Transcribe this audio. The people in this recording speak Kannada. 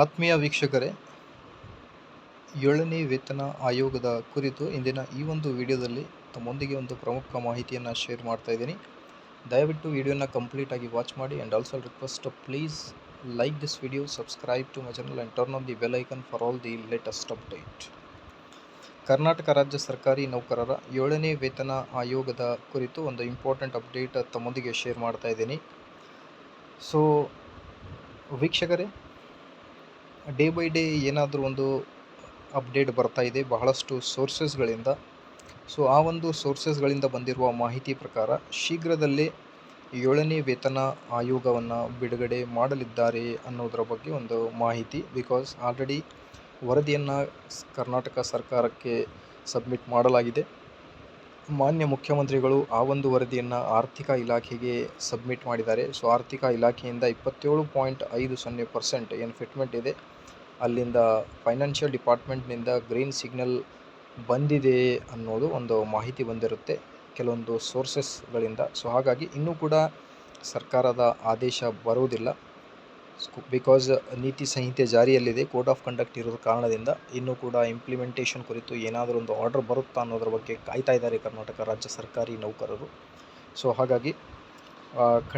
ಆತ್ಮೀಯ ವೀಕ್ಷಕರೇ, ಏಳನೇ ವೇತನ ಆಯೋಗದ ಕುರಿತು ಇಂದಿನ ಈ ಒಂದು ವಿಡಿಯೋದಲ್ಲಿ ತಮ್ಮೊಂದಿಗೆ ಒಂದು ಪ್ರಮುಖ ಮಾಹಿತಿಯನ್ನು ಶೇರ್ ಮಾಡ್ತಾ ಇದ್ದೀನಿ. ದಯವಿಟ್ಟು ವಿಡಿಯೋನ ಕಂಪ್ಲೀಟಾಗಿ ವಾಚ್ ಮಾಡಿ and also request please like this video subscribe to my channel and turn on the bell icon for all the latest update Karnataka ರಾಜ್ಯ ಸರ್ಕಾರಿ ನೌಕರರ ಏಳನೇ ವೇತನ ಆಯೋಗದ ಕುರಿತು ಒಂದು ಇಂಪಾರ್ಟೆಂಟ್ ಅಪ್ಡೇಟ್ ತಮ್ಮೊಂದಿಗೆ ಶೇರ್ ಮಾಡ್ತಾ ಇದ್ದೀನಿ. ಸೊ ವೀಕ್ಷಕರೇ ಡೇ ಬೈ ಡೇ ಏನಾದರೂ ಒಂದು ಅಪ್ಡೇಟ್ ಬರ್ತಾ ಇದೆ, ಬಹಳಷ್ಟು ಸೋರ್ಸಸ್ಗಳಿಂದ. ಸೊ, ಆ ಒಂದು ಸೋರ್ಸಸ್ಗಳಿಂದ ಬಂದಿರುವ ಮಾಹಿತಿ ಪ್ರಕಾರ ಶೀಘ್ರದಲ್ಲೇ ಏಳನೇ ವೇತನ ಆಯೋಗವನ್ನು ಬಿಡುಗಡೆ ಮಾಡಲಿದ್ದಾರೆ ಅನ್ನೋದರ ಬಗ್ಗೆ ಒಂದು ಮಾಹಿತಿ. ಬಿಕಾಸ್ ಆಲ್ರೆಡಿ ವರದಿಯನ್ನು ಕರ್ನಾಟಕ ಸರ್ಕಾರಕ್ಕೆ ಸಬ್ಮಿಟ್ ಮಾಡಲಾಗಿದೆ. ಮಾನ್ಯ ಮುಖ್ಯಮಂತ್ರಿಗಳು ಆ ಒಂದು ವರದಿಯನ್ನು ಆರ್ಥಿಕ ಇಲಾಖೆಗೆ ಸಬ್ಮಿಟ್ ಮಾಡಿದ್ದಾರೆ. ಸೊ, ಆರ್ಥಿಕ ಇಲಾಖೆಯಿಂದ ಇಪ್ಪತ್ತೇಳು ಪಾಯಿಂಟ್ ಐದು ಸೊನ್ನೆ ಪರ್ಸೆಂಟ್ ಏನು ಫಿಟ್ಮೆಂಟ್ ಇದೆ. ಅಲ್ಲಿಂದ ಫೈನಾನ್ಷಿಯಲ್ ಡಿಪಾರ್ಟ್ಮೆಂಟ್ನಿಂದ ಗ್ರೀನ್ ಸಿಗ್ನಲ್ ಬಂದಿದೆ ಅನ್ನೋದು ಒಂದು ಮಾಹಿತಿ ಬಂದಿರುತ್ತೆ ಕೆಲವೊಂದು ಸೋರ್ಸಸ್ಗಳಿಂದ ಸೊ, ಹಾಗಾಗಿ ಇನ್ನೂ ಕೂಡ ಸರ್ಕಾರದ ಆದೇಶ ಬರುವುದಿಲ್ಲ. ಬಿಕಾಸ್ ನೀತಿ ಸಂಹಿತೆ ಜಾರಿಯಲ್ಲಿದೆ ಕೋಡ್ ಆಫ್ ಕಂಡಕ್ಟ್ ಇರೋ ಕಾರಣದಿಂದ ಇನ್ನೂ ಕೂಡ ಇಂಪ್ಲಿಮೆಂಟೇಷನ್ ಕುರಿತು ಏನಾದರೂ ಒಂದು ಆರ್ಡರ್ ಬರುತ್ತಾ ಅನ್ನೋದ್ರ ಬಗ್ಗೆ ಕಾಯ್ತಾ ಇದ್ದಾರೆ ಕರ್ನಾಟಕ ರಾಜ್ಯ ಸರ್ಕಾರಿ ನೌಕರರು. ಸೊ ಹಾಗಾಗಿ ಖಂಡಿತ